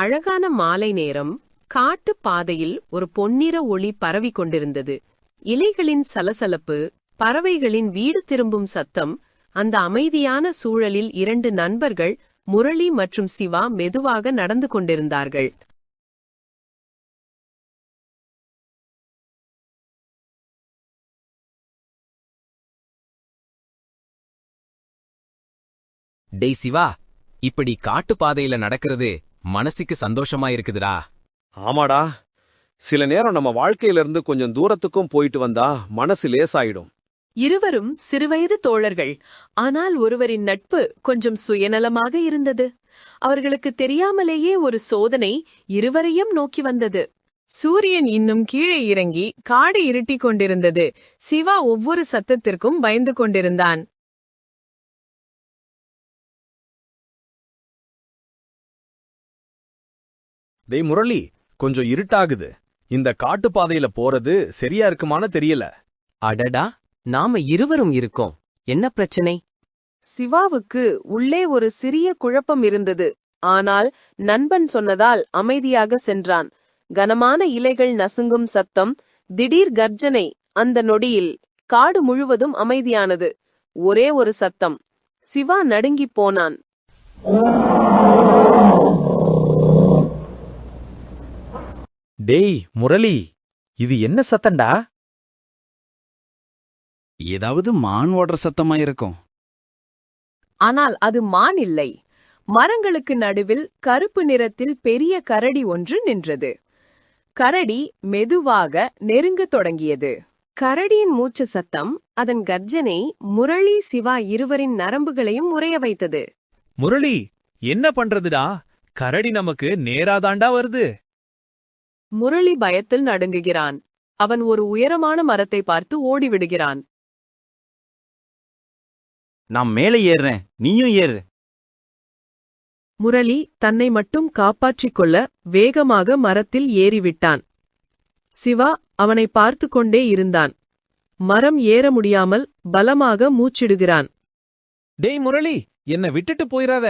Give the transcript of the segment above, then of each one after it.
அழகான மாலை நேரம் காட்டு பாதையில் ஒரு பொன்னிற ஒளி பரவிக் கொண்டிருந்தது. இலைகளின் சலசலப்பு பறவைகளின் வீடு திரும்பும் சத்தம் அந்த அமைதியான சூழலில் இரண்டு நண்பர்கள் முரளி மற்றும் சிவா மெதுவாக நடந்து கொண்டிருந்தார்கள். டேய் சிவா இப்படி காட்டு பாதையில நடக்கிறது மனசுக்கு சந்தோஷமா இருக்குதுடா ஆமாடா. சில நேரம் நம்ம வாழ்க்கையில இருந்து கொஞ்சம் தூரத்துக்கும் போயிட்டு வந்தா மனசு லேசாயிடும். இருவரும் சிறுவயது தோழர்கள். ஆனால் ஒருவரின் நட்பு கொஞ்சம் சுயநலமாக இருந்தது. அவர்களுக்கு தெரியாமலேயே ஒரு சோதனை இருவரையும் நோக்கி வந்தது. சூரியன் இன்னும் கீழே இறங்கி காடு இருட்டிக் கொண்டிருந்தது. சிவா ஒவ்வொரு சத்தத்திற்கும் பயந்து கொண்டிருந்தான். டேய் முரளி கொஞ்சம் இருட்டாகுது. இந்த காட்டு பாதையில போறது சரியா இருக்குமான்னு தெரியல. அடடா நாம இருவரும் இருக்கோம். என்ன பிரச்சனை? சிவாவுக்கு உள்ளே ஒரு சிறிய குழப்பம் இருந்தது. ஆனால் நண்பன் சொன்னதால் அமைதியாக சென்றான். கனமான இலைகள் நசுங்கும் சத்தம் திடீர் கர்ஜனை அந்த நொடியில் காடு முழுவதும் அமைதியானது. ஒரே ஒரு சத்தம். சிவா நடுங்கிப் போனான். டேய் முரளி இது என்ன சத்தண்டா ஏதாவது மான் ஓடுற சத்தமா இருக்கும். ஆனால் அது மான் இல்லை. மரங்களுக்கு நடுவில் கருப்பு நிறத்தில் பெரிய கரடி ஒன்று நின்றது. கரடி மெதுவாக நெருங்கத் தொடங்கியது. கரடியின் மூச்சு சத்தம் அதன் கர்ஜனை முரளி சிவா இருவரின் நரம்புகளையும் உறைய வைத்தது. முரளி என்ன பண்றதுடா? கரடி நமக்கு நேராதாண்டா வருது. முரளி பயத்தில் நடுங்குகிறான். அவன் ஒரு உயரமான மரத்தை பார்த்து ஓடிவிடுகிறான். நான் மேலே ஏறுறேன். நீயும் ஏறு. முரளி தன்னை மட்டும் காப்பாற்றிக் கொள்ள வேகமாக மரத்தில் ஏறிவிட்டான். சிவா அவனை பார்த்து கொண்டே இருந்தான். மரம் ஏற முடியாமல் பலமாக மூச்சிடுகிறான். டேய் முரளி என்ன விட்டுட்டு போயிராத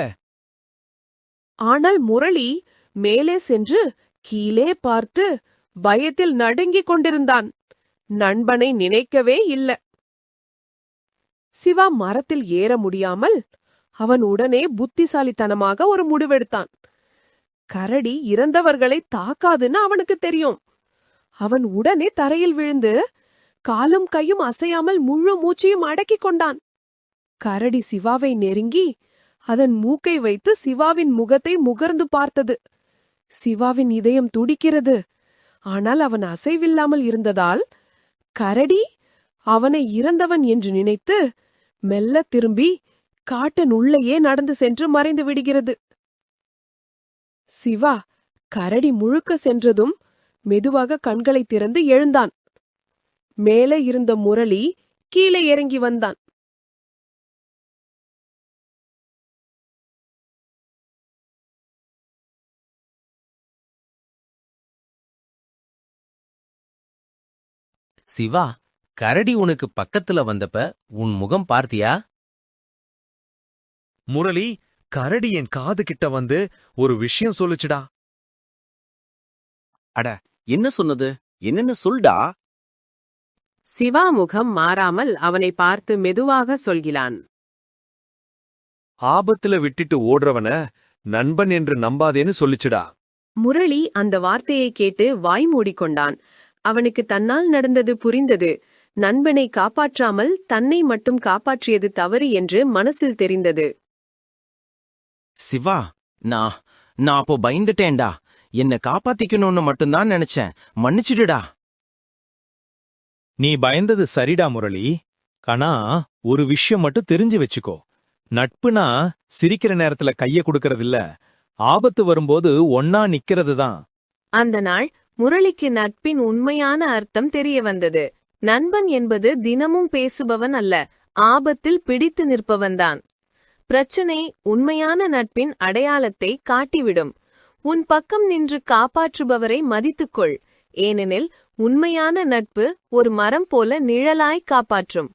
ஆனால் முரளி மேலே சென்று கீழே பார்த்து பயத்தில் நடுங்கிக் கொண்டிருந்தான். நண்பனை நினைக்கவே இல்ல. சிவா மரத்தில் ஏற முடியாமல் அவன் உடனே புத்திசாலித்தனமாக ஒரு முடிவெடுத்தான். கரடி இறந்தவர்களை தாக்காதுன்னு அவனுக்கு தெரியும். அவன் உடனே தரையில் விழுந்து காலும் கையும் அசையாமல் முழு மூச்சையும் அடக்கிக் கொண்டான். கரடி சிவாவை நெருங்கி அதன் மூக்கை வைத்து சிவாவின் முகத்தை முகர்ந்து பார்த்தது. சிவாவின் இதயம் துடிக்கிறது. ஆனால் அவன் அசைவில்லாமல் இருந்ததால் கரடி அவனை இறந்தவன் என்று நினைத்து மெல்ல திரும்பி காட்டின் உள்ளேயே நடந்து சென்று மறைந்து விடுகிறது. சிவா கரடி முழுக்க சென்றதும் மெதுவாக கண்களை திறந்து எழுந்தான். மேலே இருந்த முரளி கீழே இறங்கி வந்தான். சிவா கரடி உனக்கு பக்கத்துல வந்தப்ப உன் முகம் பார்த்தியா? முரளி கரடி என் காது கிட்ட வந்து ஒரு விஷயம் சொல்லுச்சுடா. என்ன சொன்னது? என்னன்னு சொல்டா? சிவா முகம் மாறாமல் அவனை பார்த்து மெதுவாக சொல்கிறான். ஆபத்துல விட்டுட்டு ஓடுறவன நண்பன் என்று நம்பாதேன்னு சொல்லிச்சுடா. முரளி அந்த வார்த்தையை கேட்டு வாய் மூடிக்கொண்டான். அவனுக்கு தன்னால் நடந்தது புரிந்தது. நண்பனை காப்பாற்றாமல் தன்னை மட்டும் காப்பாற்றியது தவறு என்று மனசில் தெரிந்தது. சிவா நான் நான் அப்போ பயந்துட்டேன்டா. என்ன காப்பாத்திக்கணும்னு மட்டும்தான் நினைச்சேன். மன்னிச்சிடுடா. நீ பயந்தது சரிடா முரளி. ஆனா ஒரு விஷயம் மட்டும் தெரிஞ்சு வச்சுக்கோ. நட்புனா சிரிக்கிற நேரத்துல கைய குடுக்கறதில்ல. ஆபத்து வரும்போது ஒன்னா நிக்கிறது தான் அந்த நாள் முரளிக்கு நட்பின் உண்மையான அர்த்தம் தெரிய வந்தது நண்பன் என்பது தினமும் பேசுபவன் அல்ல ஆபத்தில் பிடித்து நிற்பவன்தான். பிரச்சனை உண்மையான நட்பின் அடையாளத்தை காட்டிவிடும். உன் பக்கம் நின்று காப்பாற்றுபவரை மதித்துக்கொள் ஏனெனில் உண்மையான நட்பு ஒரு மரம் போல நிழலாய் காப்பாற்றும்.